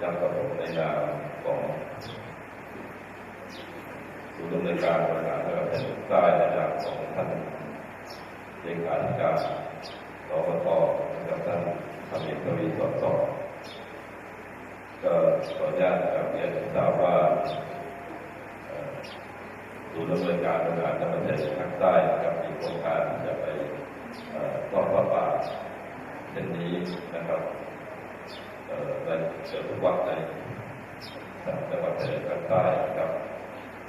นะครับกับผมในนามของศูนย์ดำเนินการบริหารจังหวัดชายใต้ในนามของท่านเลขาธิการสปทนะครับท่านทำเอกทวีสอดสอบก็ขออนุญาตกับเรียนทราบว่าเอ่อศูนย์ดำเนินการบริหารจังหวัดชายภาคใต้นะครับมีโครงการจะไปเอ่อต่อพระป่าเช่นนี้นะครับ ในเชิงทุกวัดในจังหวัดชายภาคใต้ครับ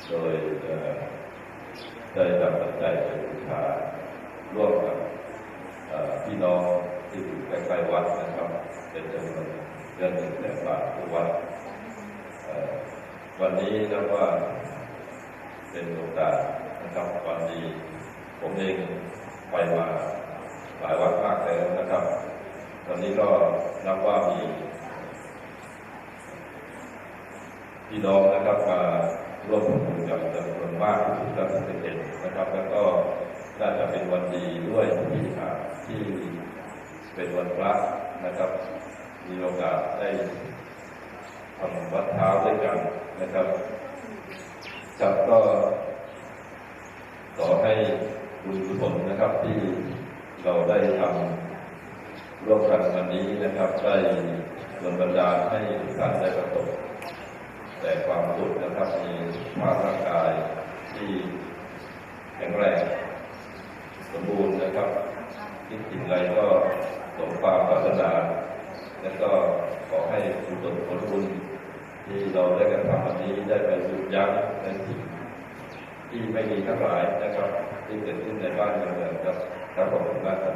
โดยเอ่อได้นำปัจจัยไปบูชาร่วมกับพี่น้องที่อยู่ใกล้ๆวัดนะครับ เป็นจำนวนเดือนหนึ่งแสนบาททุกวัดวันนี้นับว่าเป็นโอกาสนะครับวันดี ผมเองไปมาหลายวัดมากแล้วนะครับ วันนี้ก็นับว่ามี พี่น้องนะครับมาร่วมทำบุญกับจำนวนมากที่เราจะเห็นนะครับ แล้วก็น่าจะเป็นวันดีด้วยที่หาที่เป็นวันพระนะครับ มีโอกาสได้ทำวัดเท้าด้วยกันนะครับจับก็ขอให้บุญกุศลนะครับที่เราได้ทำร่วมกันวันนี้นะครับ ได้ดลบันดาลให้ทุกท่านได้ประสบ แต่ความสุขนะครับมีสุขภาพร่างกายที่แข็งแรงสมบูรณ์นะครับคิดสิ่งใดก็สมความปรารถนาและก็ขอให้กุศลผลบุญที่เราได้กระทำวันนี้ได้ไปหยุดยั้งในสิ่งที่ไม่ดีทั้งหลายนะครับ ที่เกิดขึ้นในบ้านเมืองครับครับขอบคุณมากครับ